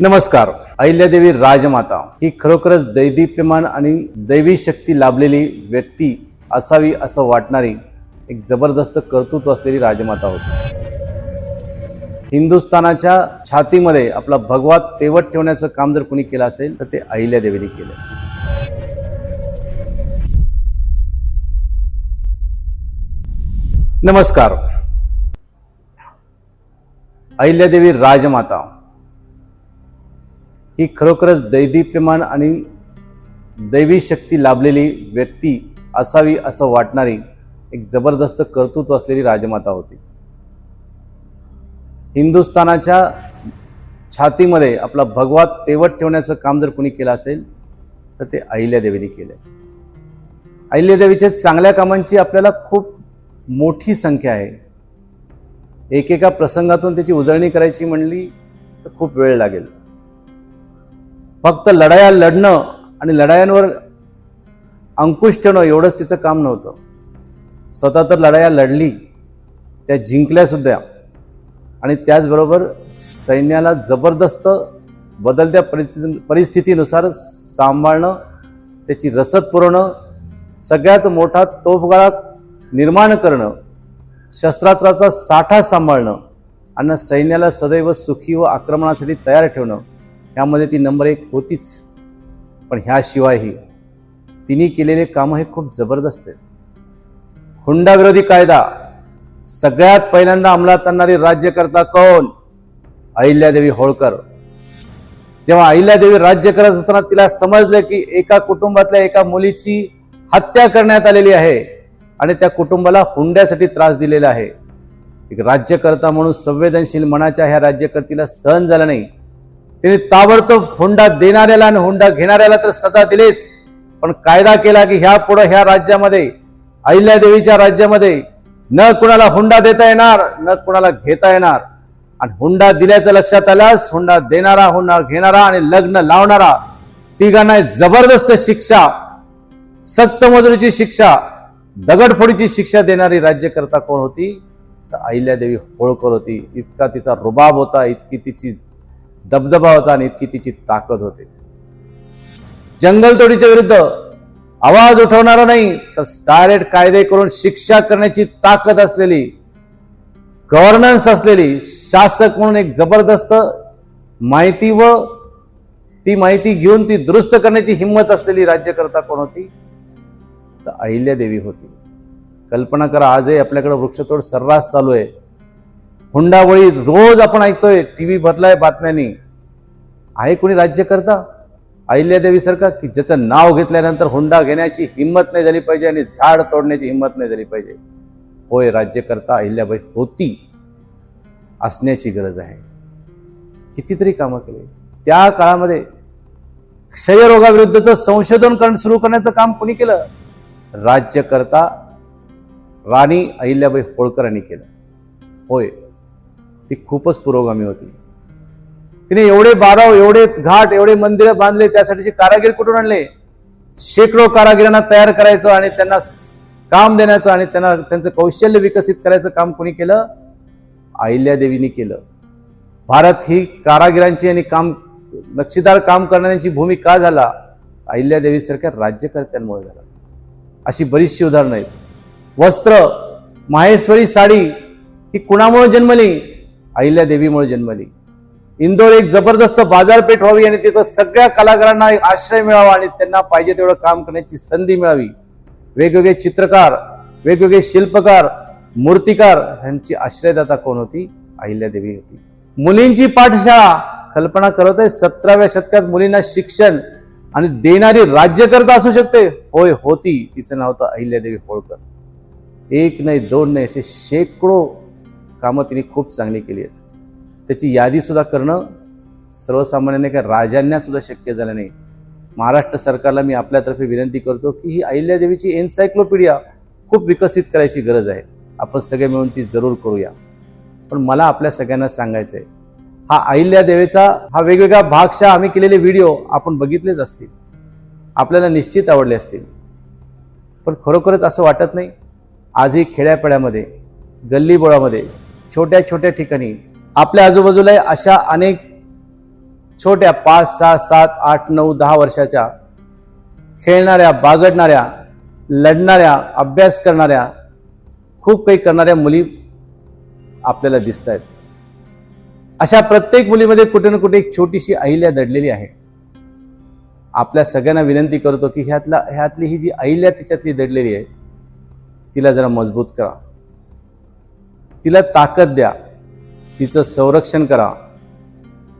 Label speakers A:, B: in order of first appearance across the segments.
A: नमस्कार अहिल्यादेवी राजमाता ही खरोखरच दैदिप्यमान आणि दैवी शक्ती लाभलेली व्यक्ती असावी असं वाटणारी एक जबरदस्त कर्तृत्व असलेली राजमाता होती. हिंदुस्थानाच्या छातीमध्ये आपला भगवा तेवत ठेवण्याचं काम जर कोणी केलं असेल तर ते अहिल्यादेवीने केलं. नमस्कार. अहिल्यादेवी राजमाता ही खरोखरच दैदिप्यमान आणि दैवी शक्ती लाभलेली व्यक्ती असावी असं वाटणारी एक जबरदस्त कर्तृत्व असलेली राजमाता होती. हिंदुस्थानाच्या छातीमध्ये आपला भगवा तेवत ठेवण्याचं काम जर कोणी केलं असेल तर ते अहिल्यादेवीने केलं अहिल्यादेवीच्या चांगल्या कामांची आपल्याला खूप मोठी संख्या आहे. एकेका प्रसंगातून त्याची उजळणी करायची म्हणली तर खूप वेळ लागेल. फक्त लढाया लढणं आणि लढायांवर अंकुश ठेवणं एवढंच तिचं काम नव्हतं. स्वतः तर लढाया लढली त्या जिंकल्यासुद्धा आणि त्याचबरोबर सैन्याला जबरदस्त बदलत्या परिस्थिती परिस्थितीनुसार सांभाळणं त्याची रसद पुरवणं सगळ्यात मोठा तोफगाळा निर्माण करणं शस्त्रास्त्राचा साठा सांभाळणं आणि सैन्याला सदैव सुखी व आक्रमणासाठी तयार ठेवणं ह्यामध्ये ती नंबर एक होतीच. पण ह्याशिवायही तिने केलेले कामं हे खूप जबरदस्त आहेत. हुंडाविरोधी कायदा सगळ्यात पहिल्यांदा अंमलात आणणारी राज्यकर्ता कोण? अहिल्यादेवी होळकर. जेव्हा अहिल्यादेवी राज्य करत असताना तिला समजलं की एका कुटुंबातल्या एका मुलीची हत्या करण्यात आलेली आहे आणि त्या कुटुंबाला हुंड्यासाठी त्रास दिलेला आहे. एक राज्यकर्ता म्हणून संवेदनशील मनाच्या ह्या राज्यकर्तीला सहन झालं नाही. त्याने ताबडतोब हुंडा देणाऱ्याला आणि हुंडा घेणाऱ्याला तर सजा दिलीच. पण कायदा केला की ह्या पुढं ह्या राज्यामध्ये अहिल्यादेवीच्या राज्यामध्ये न कुणाला हुंडा देता येणार न कुणाला घेता येणार. आणि हुंडा दिल्याचं लक्षात आल्यास हुंडा देणारा हुंडा घेणारा आणि लग्न लावणारा तिघांना जबरदस्त शिक्षा सक्त मजुरीची शिक्षा दगडफोडीची शिक्षा देणारी राज्यकर्ता कोण होती? तर अहिल्यादेवी होळकर होती. इतका तिचा रुबाब होता इतकी तिची दबदबा होता आणि इतकी तिची ताकद होते. जंगलतोडीच्या विरुद्ध आवाज उठवणारा नाही तर डायरेक्ट कायदे करून शिक्षा करण्याची ताकद असलेली गव्हर्नन्स असलेली शासक म्हणून एक जबरदस्त माहिती व ती माहिती घेऊन ती दुरुस्त करण्याची हिंमत असलेली राज्यकर्ता कोण होती? तर अहिल्यादेवी होती. कल्पना करा आजही आपल्याकडे वृक्षतोड सर्रास चालू आहे. हुंडाबळी रोज आपण ऐकतोय टी व्ही भरलाय बातम्यांनी. आहे कोणी राज्यकर्ता? अहिल्यादेवी सारखा की ज्याचं नाव घेतल्यानंतर हुंडा घेण्याची हिंमत नाही झाली पाहिजे आणि झाड तोडण्याची हिंमत नाही झाली पाहिजे. होय राज्यकर्ता अहिल्याबाई होती असण्याची गरज आहे. कितीतरी कामं केली. त्या काळामध्ये क्षयरोगाविरुद्धचं संशोधन करण सुरू करण्याचं काम कोणी केलं? राज्यकर्ता राणी अहिल्याबाई होळकरांनी केलं. होय ती खूपच पुरोगामी होती. तिने एवढे बाराव एवढे घाट एवढे मंदिर बांधले त्यासाठीचे कारागीर कुठून आणले? शेकडो कारागिरांना तयार करायचं आणि त्यांना काम देण्याचं आणि त्यांना त्यांचं कौशल्य विकसित करायचं काम कोणी केलं? अहिल्यादेवीने केलं. भारत ही कारागिरांची आणि काम नक्षीदार काम करणाऱ्यांची भूमी का झाला? अहिल्यादेवीसारख्या राज्यकर्त्यांमुळे झाला. अशी बरीचशी उदाहरणं आहेत. वस्त्र माहेश्वरी साडी ही कुणामुळे जन्मली? अहिल्यादेवीमुळे जन्मली. इंदोर एक जबरदस्त बाजारपेठ व्हावी आणि तिथं सगळ्या कलाकारांना एक आश्रय मिळावा आणि त्यांना पाहिजे तेवढं काम करण्याची संधी मिळावी. वेगवेगळे चित्रकार वेगवेगळे शिल्पकार मूर्तिकार यांची आश्रयदाता कोण होती? अहिल्यादेवी होती. मुलींची पाठशाळा कल्पना करत आहे सतराव्या शतकात मुलींना शिक्षण आणि देणारी राज्यकर्ता असू शकते. होय होती. तिचं नाव होतं अहिल्यादेवी होळकर. एक नाही दोन नाही असे शेकडो कामं तिने खूप चांगली केली आहेत. त्याची यादीसुद्धा करणं सर्वसामान्याने काय राजांनासुद्धा शक्य झालं नाही. महाराष्ट्र सरकारला मी आपल्यातर्फे विनंती करतो की ही अहिल्यादेवीची एन्सायक्लोपीडिया खूप विकसित करायची गरज आहे. आपण सगळे मिळून ती जरूर करूया. पण मला आपल्या सगळ्यांना सांगायचं आहे हा अहिल्यादेवीचा हा वेगवेगळा भागशा आम्ही केलेले व्हिडिओ आपण बघितलेच असतील. आपल्याला निश्चित आवडले असतील. पण खरोखरच असं वाटत नाही. आजही खेड्यापाड्यामध्ये गल्लीबोळामध्ये छोट्या छोट्या ठिकाणी. आपल्या आजूबाजूला अशा अनेक छोट्या पाच सहा सात आठ नऊ दहा वर्षाच्या खेळणाऱ्या बागडणाऱ्या लढणाऱ्या अभ्यास करणाऱ्या खूप काही करणाऱ्या मुली आपल्याला दिसत आहेत अशा प्रत्येक मुलीमध्ये कुठे ना कुठे एक छोटीशी अहिल्या दडलेली आहे. आपल्या सगळ्यांना विनंती करतो की ह्यातला ह्यातली ही जी अहिल्या तिच्यातली दडलेली आहे तिला जरा मजबूत करा. तिला ताकद द्या. तिचं संरक्षण करा.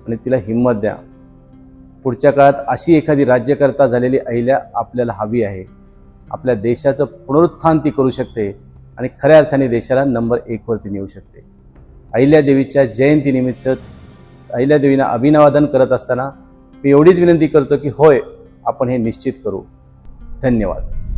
A: आणि तिला हिंमत द्या. पुढच्या काळात अशी एखादी राज्यकर्ता झालेली अहिल्या आपल्याला हवी आहे. आपल्या देशाचं पुनरुत्थान ती करू शकते आणि खऱ्या अर्थाने देशाला नंबर एकवरती नेऊ शकते. अहिल्यादेवीच्या जयंतीनिमित्त अहिल्यादेवींना अभिनवादन करत असताना मी एवढीच विनंती करतो की होय आपण हे निश्चित करू. धन्यवाद.